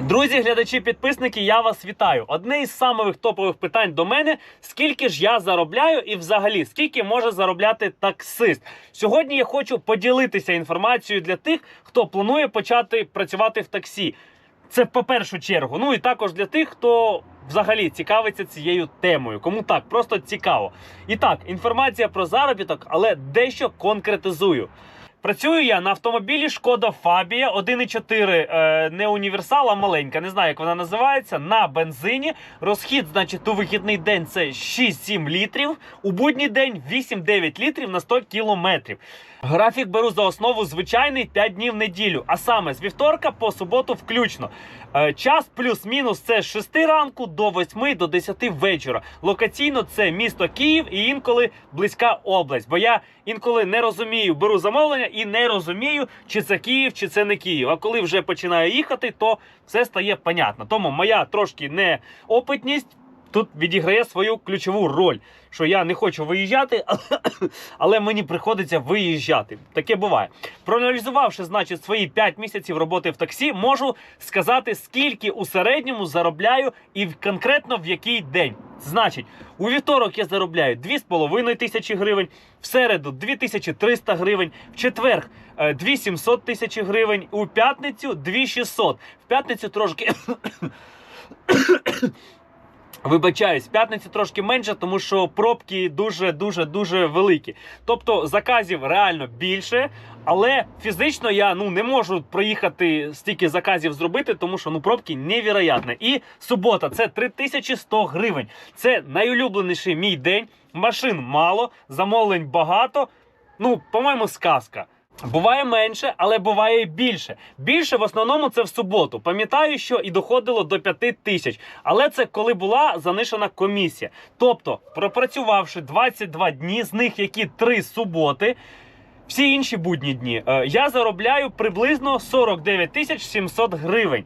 Друзі, глядачі, підписники, я вас вітаю. Одне із самих топових питань до мене: скільки ж я заробляю і взагалі скільки може заробляти таксист. Сьогодні я хочу поділитися інформацією для тих, хто планує почати працювати в таксі. Це по першу чергу. Ну і також для тих, хто взагалі цікавиться цією темою. Кому так, просто цікаво. І так, інформація про заробіток, але дещо конкретизую. Працюю я на автомобілі Шкода Фабія 1.4 е, не універсал, а маленька. Не знаю, як вона називається. На бензині. Розхід, значить, у вихідний день це 6-7 літрів. У будній день 8-9 літрів на 100 кілометрів. Графік беру за основу звичайний 5 днів в неділю, а саме з вівторка по суботу включно. Е, Час плюс-мінус це з 6 ранку до 8 до 10 вечора. Локаційно це місто Київ і інколи близька область. Бо я інколи не розумію, беру замовлення і не розумію, чи це Київ, чи це не Київ. А коли вже починаю їхати, то все стає понятно. Тому моя трошки неопитність тут відіграє свою ключову роль, що я не хочу виїжджати, але мені приходиться виїжджати. Таке буває. Проаналізувавши, значить, свої 5 місяців роботи в таксі, можу сказати, скільки у середньому заробляю і конкретно в який день. Значить, у вівторок я заробляю 2,5 тисячі гривень, в середу 2300 гривень, в четвер е, 2700 тисяч гривень, у п'ятницю 2600. В п'ятницю трошки Вибачаюсь, п'ятницю трошки менше, тому що пробки дуже дуже великі. Тобто заказів реально більше, але фізично я ну не можу проїхати стільки заказів зробити, тому що ну пробки невероятні. І субота це 3100 гривень. Це найулюбленіший мій день. Машин мало, замовлень багато. Ну, по-моєму, сказка. Буває менше, але буває і більше. Більше в основному це в суботу. Пам'ятаю, що і доходило до 5 тисяч. Але це коли була занишена комісія. Тобто, пропрацювавши 22 дні, з них які 3 суботи. Всі інші будні дні е, я заробляю приблизно 49 тисяч 700 гривень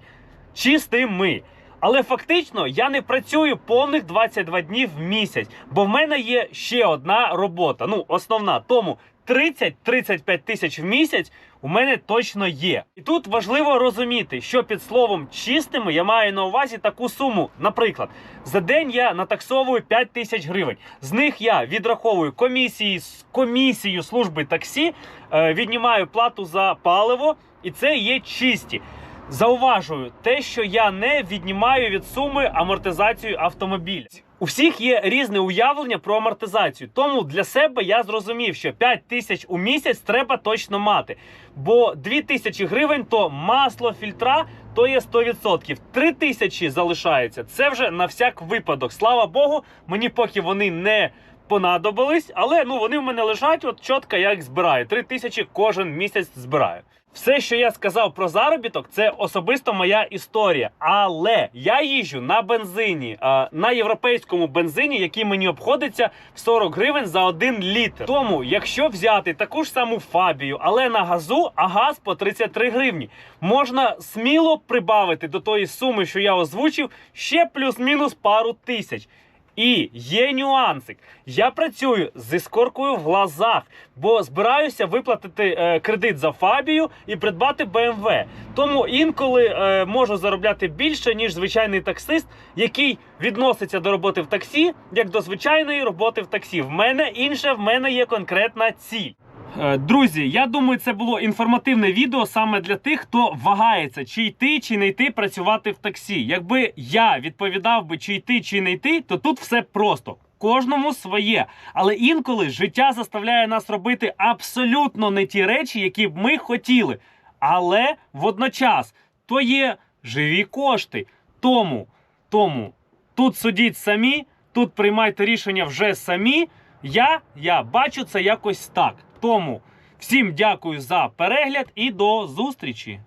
чистими. Але фактично я не працюю повних 22 дні в місяць, бо в мене є ще одна робота. Ну, основна. Тому 30-35 тисяч в місяць у мене точно є. І тут важливо розуміти, що під словом чистими я маю на увазі таку суму. Наприклад, за день я натаксовую 5 тисяч гривень. З них я відраховую комісії з комісію служби таксі, е, віднімаю плату за паливо, і це є чисті. Зауважую те, що я не віднімаю від суми амортизацію автомобіля. У всіх є різне уявлення про амортизацію. Тому для себе я зрозумів, що 5 тисяч у місяць треба точно мати. Бо 2 тисячі гривень то масло, фільтра, то є 100%. 3 тисячі залишається. Це вже на всяк випадок. Слава Богу, мені поки вони не понадобились, але ну вони в мене лежать от чітко, я їх збираю. 3 тисячі кожен місяць збираю. Все, що я сказав про заробіток, це особисто моя історія. Але я їжджу на бензині, на європейському бензині, який мені обходиться в 40 гривень за 1 літр. Тому, якщо взяти таку ж саму фабію, але на газу, а газ по 33 гривні, можна сміло прибавити до тої суми, що я озвучив, ще плюс-мінус пару тисяч. І є нюансик. Я працюю з іскоркою в глазах, бо збираюся виплатити е, кредит за Фабію і придбати БМВ. Тому інколи е, можу заробляти більше, ніж звичайний таксист, який відноситься до роботи в таксі, як до звичайної роботи в таксі. В мене інше, в мене є конкретна ціль. Е, Друзі, я думаю, це було інформативне відео саме для тих, хто вагається, чи йти, чи не йти працювати в таксі. Якби я відповідав би, чи йти, чи не йти, то тут все просто. Кожному своє. Але інколи життя заставляє нас робити абсолютно не ті речі, які б ми хотіли. Але водночас то є живі кошти. Тому, тому тут судіть самі, тут приймайте рішення вже самі. Я, я бачу це якось так. Тому всім дякую за перегляд і до зустрічі!